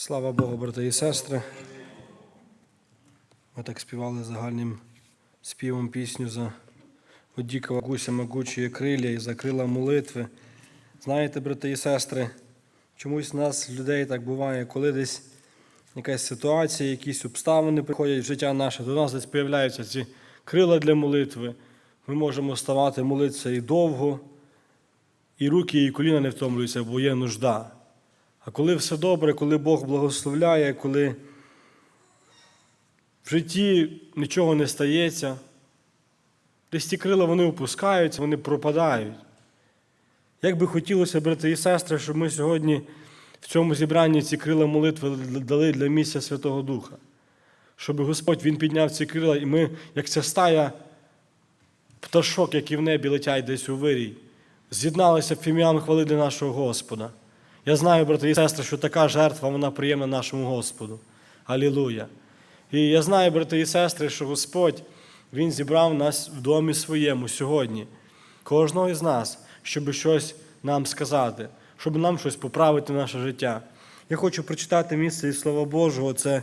Слава Богу, брати і сестри. Ми так співали загальним співом пісню за Одікова гуся могучі крилля і за крила молитви. Знаєте, брати і сестри, чомусь в нас, людей, так буває, коли десь якась ситуація, якісь обставини приходять в життя наше, до нас десь з'являються ці крила для молитви. Ми можемо ставати, молитися і довго, і руки, і коліна не втомлюються, бо є нужда. А коли все добре, коли Бог благословляє, коли в житті нічого не стається, десь ті крила вони опускаються, вони пропадають. Як би хотілося, брати і сестри, щоб ми сьогодні в цьому зібранні ці крила молитви дали для місця Святого Духа. Щоб Господь Він підняв ці крила, і ми, як ця стая пташок, які в небі летять десь у вирій, з'єдналися в ім'ям хвали для нашого Господа. Я знаю, брати і сестри, що така жертва вона приємна нашому Господу. Алілуя. І я знаю, брати і сестри, що Господь Він зібрав нас в домі своєму сьогодні, кожного із нас, щоб щось нам сказати, щоб нам щось поправити в наше життя. Я хочу прочитати місце із Слова Божого, це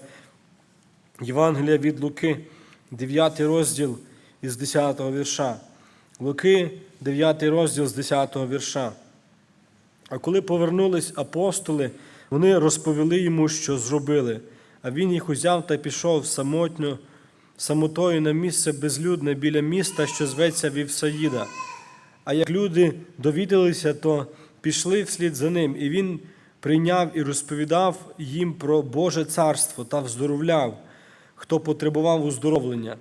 Євангелія від Луки, 9 розділ із 10 вірша. Луки, 9 розділ з 10 вірша. А коли повернулись апостоли, вони розповіли йому, що зробили. А він їх узяв та пішов самотньо, самотою на місце безлюдне біля міста, що зветься Вівсаїда. А як люди довідалися, то пішли вслід за ним, і він прийняв і розповідав їм про Боже царство та вздоровляв, хто потребував уздоровлення.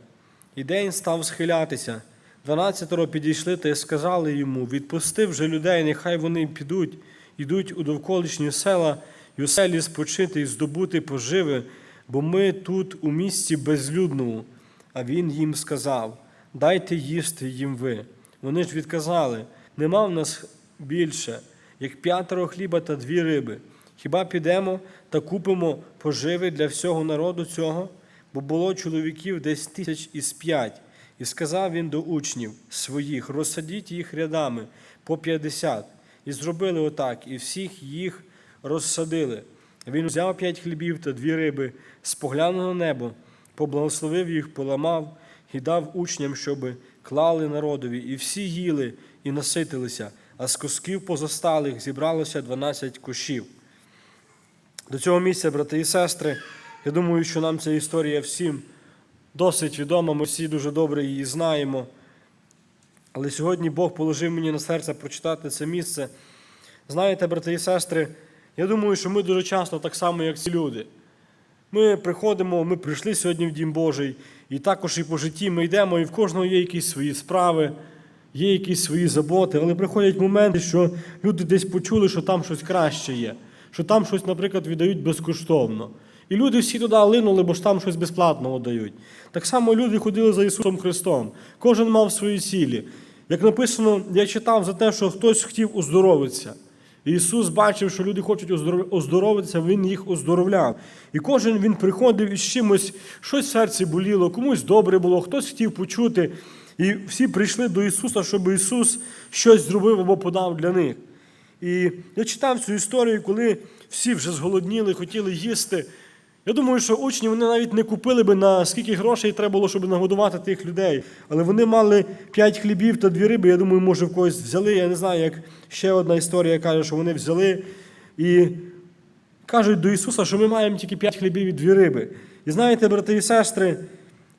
І день став схилятися. Дванадцятеро підійшли та й сказали йому: відпусти вже людей, нехай вони підуть, ідуть у довколишні села і у селі спочити і здобути поживи, бо ми тут у місті безлюдному. А він їм сказав: Дайте їсти їм ви. Вони ж відказали: нема в нас більше, як п'ятеро хліба та дві риби. Хіба підемо та купимо поживи для всього народу цього? Бо було чоловіків десь тисяч із п'ять. І сказав він до учнів своїх: розсадіть їх рядами по п'ятдесят. І зробили отак, і всіх їх розсадили. Він взяв п'ять хлібів та дві риби, споглянув на небо, поблагословив їх, поламав і дав учням, щоби клали народові, і всі їли і наситилися, а з кусків позосталих зібралося дванадцять кошів. До цього місця, брати і сестри, я думаю, що нам ця історія всім досить відома, ми всі дуже добре її знаємо. Але сьогодні Бог положив мені на серце прочитати це місце. Знаєте, брати і сестри, я думаю, що ми дуже часто так само, як ці люди. Ми приходимо, ми прийшли сьогодні в Дім Божий, і також і по житті ми йдемо, і в кожного є якісь свої справи, є якісь свої заботи, але приходять моменти, що люди десь почули, що там щось краще є, що там щось, наприклад, віддають безкоштовно. І люди всі туди линули, бо ж там щось безплатного дають. Так само люди ходили за Ісусом Христом. Кожен мав свої цілі. Як написано, я читав за те, що хтось хотів оздоровитися. І Ісус бачив, що люди хочуть оздоровитися, Він їх оздоровляв. І кожен він приходив із чимось, щось в серці боліло, комусь добре було, хтось хотів почути. І всі прийшли до Ісуса, щоб Ісус щось зробив або подав для них. І я читав цю історію, коли всі вже зголодніли, хотіли їсти. Я думаю, що учні вони навіть не купили би на скільки грошей треба було, щоб нагодувати тих людей. Але вони мали п'ять хлібів та дві риби. Я думаю, може, в когось взяли. Я не знаю, як ще одна історія каже, що вони взяли і кажуть до Ісуса, що ми маємо тільки п'ять хлібів і дві риби. І знаєте, брати і сестри,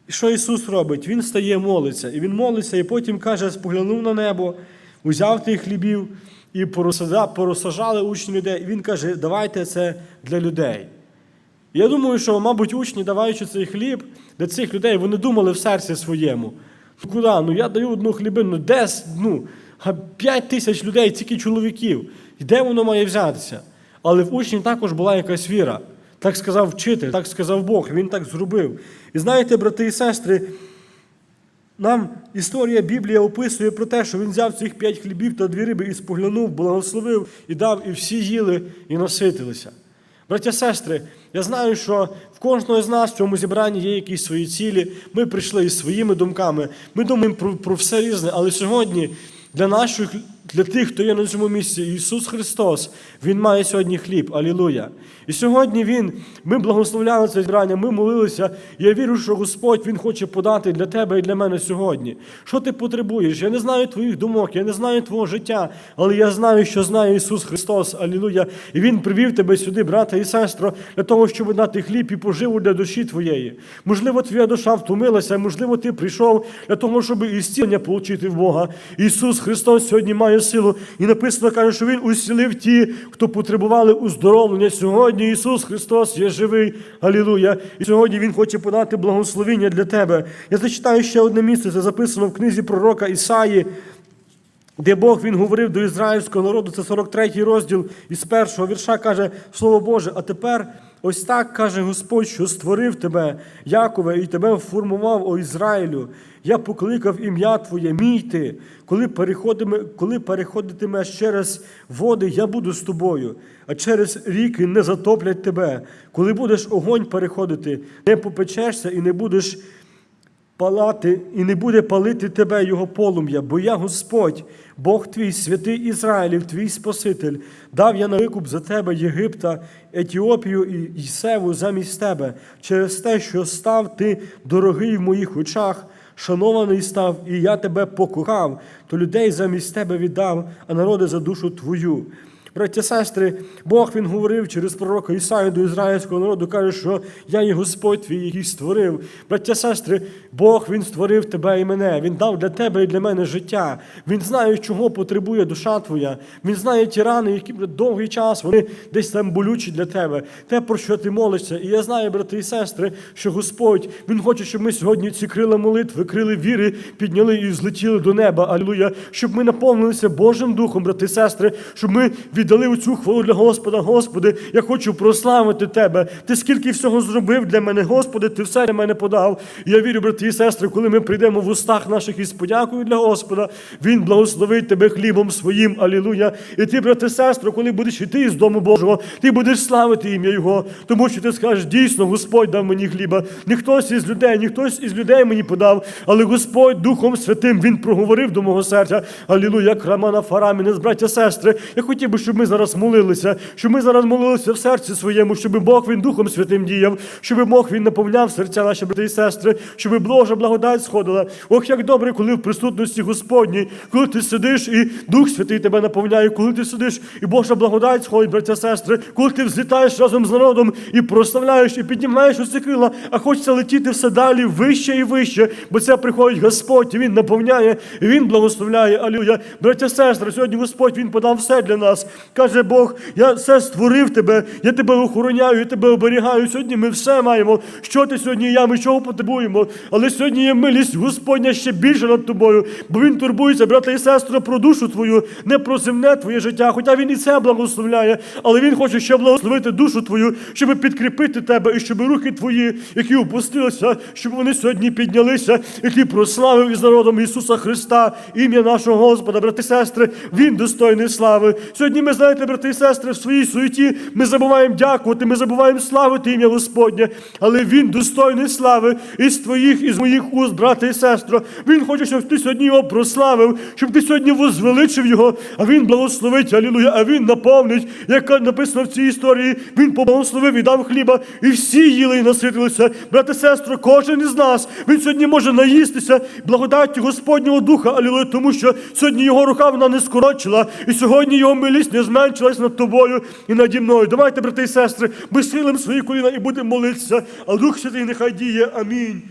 що Ісус робить? Він стає, молиться. І Він молиться, і потім каже, споглянув на небо, узяв тих хлібів і порозсажали учні людей. І Він каже, давайте це для людей. Я думаю, що, мабуть, учні, даваючи цей хліб для цих людей, вони думали в серці своєму. Ну куди? Ну я даю одну хлібину, де ну, 5 тисяч людей, тільки чоловіків. І де воно має взятися? Але в учні також була якась віра. Так сказав вчитель, так сказав Бог, він так зробив. І знаєте, брати і сестри, нам історія Біблія описує про те, що він взяв цих п'ять хлібів та дві риби і споглянув, благословив і дав, і всі їли і наситилися. Браття сестри, я знаю, що в кожного з нас в цьому зібранні є якісь свої цілі. Ми прийшли із своїми думками. Ми думаємо про, про все різне, але сьогодні для наших для тих, хто є на цьому місці. Ісус Христос, Він має сьогодні хліб. Алілуя. І сьогодні Він, ми благословляли це зібрання, ми молилися. Я вірю, що Господь Він хоче подати для тебе і для мене сьогодні. Що ти потребуєш? Я не знаю твоїх думок, я не знаю твого життя, але я знаю, що знає Ісус Христос. Алілуя. І Він привів тебе сюди, брата і сестро, для того, щоб дати хліб і поживу для душі твоєї. Можливо, твоя душа втомилася, можливо, ти прийшов для того, щоб ісцілення отримати в Бога. Ісус Христос сьогодні має силу. І написано каже, що Він усілив ті, хто потребували уздоровлення. Сьогодні Ісус Христос є живий. Алілуя. І сьогодні Він хоче подати благословення для тебе. Я зачитаю ще одне місце. Це записано в книзі пророка Ісаї. Де Бог він говорив до ізраїльського народу, це 43 розділ із першого вірша каже Слово Боже, а тепер ось так каже Господь, що створив тебе, Якове, і тебе формував, о Ізраїлю. Я покликав ім'я Твоє, мій ти. Коли, коли переходитимеш через води, я буду з тобою, а через ріки не затоплять тебе. Коли будеш огонь переходити, не попечешся і не будеш палати і не буде палити тебе його полум'я, бо я Господь, Бог твій, святий Ізраїлів, твій Спаситель, дав я на викуп за тебе Єгипта, Етіопію і Севу замість тебе, через те, що став ти дорогий в моїх очах, шанований став, і я тебе покохав, то людей замість тебе віддав, а народи за душу твою. Браття, сестри, Бог він говорив через пророка Ісаю до ізраїльського народу, каже, що я є Господь твій, який створив. Браття, сестри, Бог він створив тебе і мене. Він дав для тебе і для мене життя. Він знає, чого потребує душа твоя. Він знає ті рани, які довгий час вони десь там болючі для тебе. Те, про що ти молишся. І я знаю, брати і сестри, що Господь Він хоче, щоб ми сьогодні ці крила молитви, крили віри підняли і злетіли до неба. Алілуя, щоб ми наповнилися Божим Духом, брати і сестри, щоб ми віддали цю хвалу для Господа. Господи, я хочу прославити Тебе. Ти скільки всього зробив для мене, Господи, ти все для мене подав. І я вірю, брати і сестри, коли ми прийдемо в устах наших із подякою для Господа, Він благословить тебе хлібом своїм. Алілуя. І ти, брате, сестро, коли будеш йти із дому Божого, ти будеш славити ім'я Його, тому що ти скажеш, дійсно, Господь дав мені хліба. Не хтось із людей, ні хтось із людей мені подав, але Господь Духом Святим Він проговорив до мого серця. Алілуя, крамана фарамінес, браття, сестри. Я хотів би, щоб ми зараз молилися, щоб ми зараз молилися в серці своєму, щоб Бог він Духом Святим діяв, щоб Бог він наповняв серця наші брати і сестри, щоб Божа благодать сходила. Ох, як добре, коли в присутності Господній, коли ти сидиш і Дух Святий тебе наповняє, коли ти сидиш і Божа благодать сходить, браття, сестри, коли ти взлітаєш разом з народом і прославляєш, і піднімаєш оці крила, а хочеться летіти все далі, вище і вище, бо це приходить Господь, і Він наповняє, і Він благословляє. Алюя. Браття, сестри, сьогодні Господь Він подав все для нас. Каже Бог, я все створив тебе, я тебе охороняю, я тебе оберігаю. Сьогодні ми все маємо. Що ти сьогодні, я, ми чого потребуємо. Але сьогодні є милість Господня ще більше над тобою, бо Він турбується, брата і сестра, про душу твою, не про земне твоє життя. Хоча він і це благословляє, але Він хоче ще благословити душу твою, щоб підкріпити тебе, і щоб руки твої, які опустилися, щоб вони сьогодні піднялися, і ти прославив із народом Ісуса Христа, ім'я нашого Господа, брати і сестри, Він достойний слави. Сьогодні ми знаєте, брати і сестри, в своїй суеті ми забуваємо дякувати, ми забуваємо славити ім'я Господнє, але Він достойний слави із твоїх, із моїх уст, брате і сестро. Він хоче, щоб ти сьогодні його прославив, щоб ти сьогодні возвеличив його, а він благословить, алілуя, а він наповнить, як написано в цій історії, він поблагословив і дав хліба, і всі їли і наситилися. Брате, сестро, кожен із нас, він сьогодні може наїстися благодаті Господнього Духа, алілуя, тому що сьогодні його рука вона не скорочила, і сьогодні його милість не зменшилась над тобою і наді мною. Давайте, брати і сестри, безсилим свої коліна і будемо молитися, а Дух Святий нехай діє. Амінь.